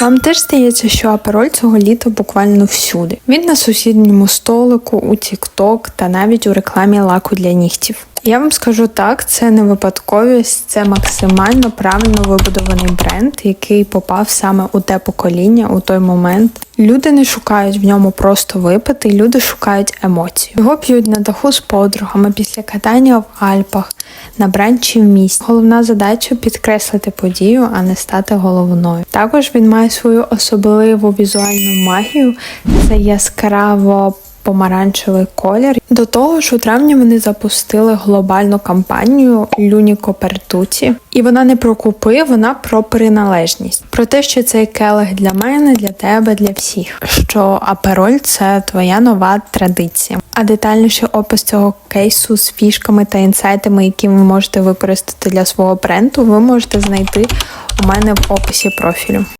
Вам теж здається, що апероль цього літа буквально всюди. Він на сусідньому столику, у TikTok та навіть у рекламі лаку для нігтів. Я вам скажу так, це не випадковість, це максимально правильно вибудований бренд, який попав саме у те покоління у той момент. Люди не шукають в ньому просто випити, люди шукають емоції. Його п'ють на даху з подругами після катання в Альпах, на бранчі в місті. Головна задача підкреслити подію, а не стати головною. Також він має свою особливу візуальну магію. Це яскраво помаранчевий колір. До того ж, у травні вони запустили глобальну кампанію Люніко Пертуці. І вона не про купи, вона про приналежність. Про те, що цей келих для мене, для тебе, для всіх. Що апероль це твоя нова традиція. А детальніший опис цього кейсу з фішками та інсайтами, які ви можете використати для свого бренду, ви можете знайти у мене в описі профілю.